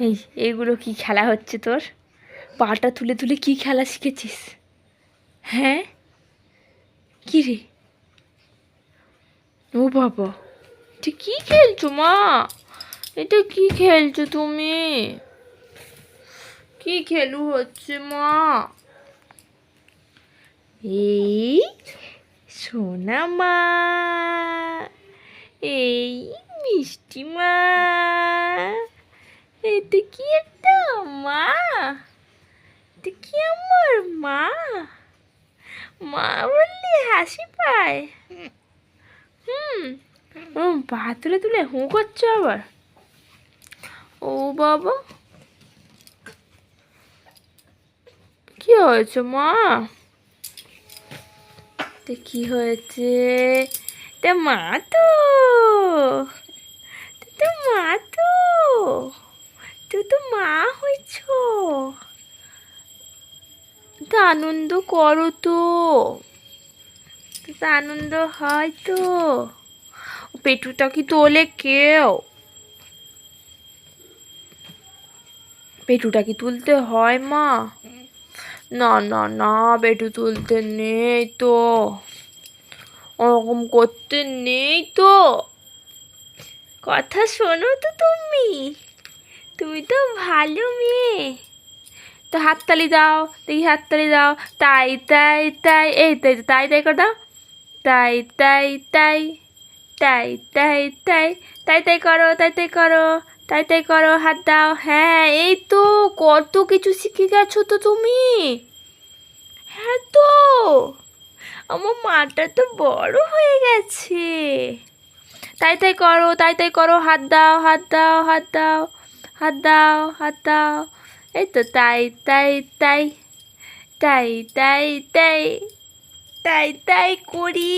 এই, এগুলো কি খেলা হচ্ছে তোর? পাটা তুলে তুলে কি খেলা শিখেছিস? হ্যাঁ? কি রে? ও বাবা, এটা কি খেলছো মা? এটা কি খেলছো তুমি? কি খেলু হচ্ছে মা? এই, সোনা মা। এই, মিষ্টি মা। কি একটা? মা! কি আমার মা? মা বললে হাসি পায়। হুম হুম পা তুলে তুলে হু করছ আবার। ও বাবা! কি হয়েছে মা? তো কি হয়েছে? তা মা তো তুই তো মা তো তুই তো মা হয়েছ তো আনন্দ করো তো। আনন্দ হয় তো। পেটুটা কি তোলে কেউ? পেটুটা কি তুলতে হয় মা? না না না, পেটু তুলতে নেই তো। ওরকম করতে নেই তো। কথা শোনো তো তুমি। তুমি তো ভালো মেয়ে। তো হাততালি দাও দেখি হাততালি দাও তাই তাই তাই এই তাই তাই তাই করে দাও তাই তাই তাই তাই তাই তাই তাই তাই করো তাই তাই করো তাই তাই করো হাত দাও হ্যাঁ এই তো কত কিছু শিখে গেছো তো তুমি হ্যাঁ তো আমার মাটা তো বড় হয়ে গেছে তাই তাই করো তাই তাই করো হাত দাও হাত দাও হাত দাও হাত দাও হাত দাও এই তো তাই তাই তাই তাই তাই তাই তাই তাই করি।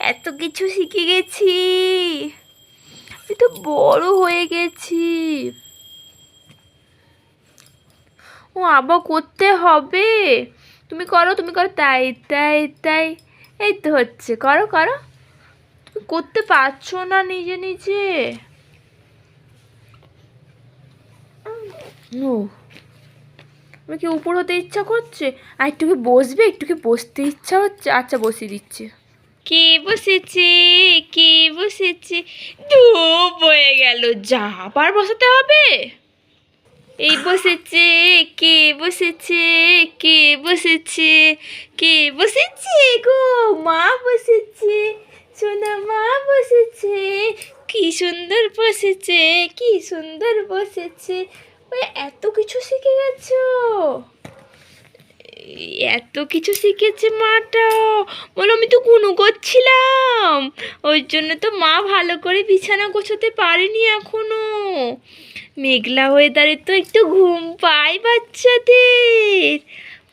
এত কিছু শিখে গেছি। আমি তো বড় হয়ে গেছি। ও আবার করতে হবে। তুমি করো তুমি করো। তাই তাই তাই, এই তো হচ্ছে। করো করো। তুমি করতে পারছ না নিজে নিজে। ও কি উপর হতে ইচ্ছা করছে? আর একটু কি বসবে একটু কি বসতে ইচ্ছা হচ্ছে? আচ্ছা বসিয়ে দিচ্ছে। কে বসেছে? কে বসেছে? ধূপ হয়ে গেল, যা আবার বসাতে হবে। এই বসেছে, কে বসেছে কে বসেছে কে বসেছে গো? মা বসেছে, সোনা মা বসেছে। কি সুন্দর বসেছে, কি সুন্দর বসেছে। এত কিছু শিখে গেছো? এত কিছু শিখেছে মাটা। বলো, আমি তো গুনু করছিলাম ওই জন্য তো মা ভালো করে বিছানা গোছাতে পারেনি এখনও। মেঘলা ওয়েদারে তো একটু ঘুম পায় বাচ্চাদের।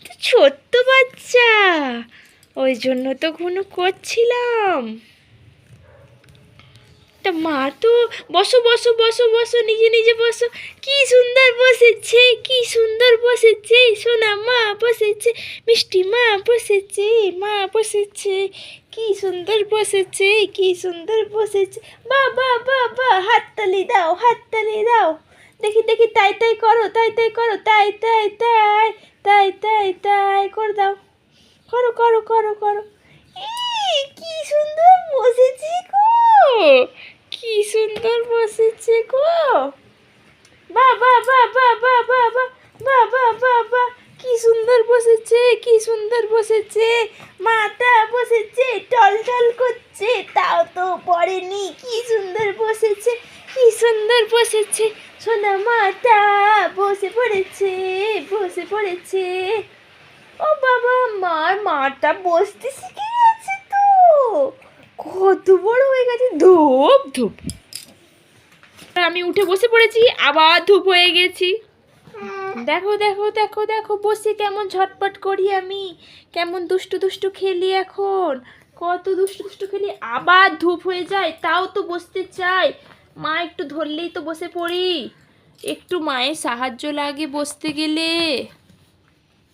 তো ছোট্ট বাচ্চা। ওই জন্য তো ঘুনু করছিলাম তা মা, তো বসো বসো বসো বসো, নিজে নিজে বসো। কি সুন্দর বসেছে, কি সুন্দর বসেছে, সোনা মা বসেছে, মিষ্টি মা বসেছে মা বসেছে। কি সুন্দর বসেছে, কি সুন্দর বসেছে। বা বা বা বা হাততালি দাও হাততালি দাও। দেখি দেখি, তাই তাই করো, তাই তাই করো, তাই তাই তাই তাই তাই তাই, করে দাও। করো করো করো করো। বসেছে, কি সুন্দর বসেছে। মাটা বসেছে, টল টল করছে, তাও তো পড়েনি। কি সুন্দর বসেছে, কি সুন্দর বসেছে। সোনা মাটা বসে পড়েছে বসে পড়েছে। ও বাবা, মার মাটা বসতে শিখে গেছে তো। কত বড় হয়ে গেছে, ধূপ ধূপ। আমি উঠে বসে পড়েছি, আবার ধূপ হয়ে গেছি। দেখো দেখো দেখো দেখো, বসে কেমন ঝটপট করি আমি। কেমন দুষ্টু দুষ্টু খেলি এখন। কত দুষ্টু দুষ্টু খেলি, আবার ধূপ হয়ে যায়, তাও তো বসতে চাই। মা, একটু ধরলেই তো বসে পড়ি। একটু মায়ের সাহায্য লাগে বসতে গেলে।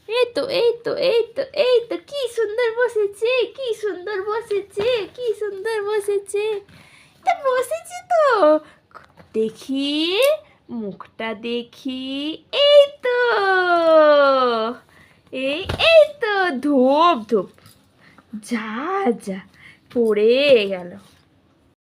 এই তো এই তো এই তো এই তো, কি সুন্দর বসেছে, কি সুন্দর বসেছে, কি সুন্দর বসেছে। তা বসেছে তো। দেখি, মুখটা দেখি। এই এই এই তো ধূপ ধূপ। যা যা পড়ে গেল।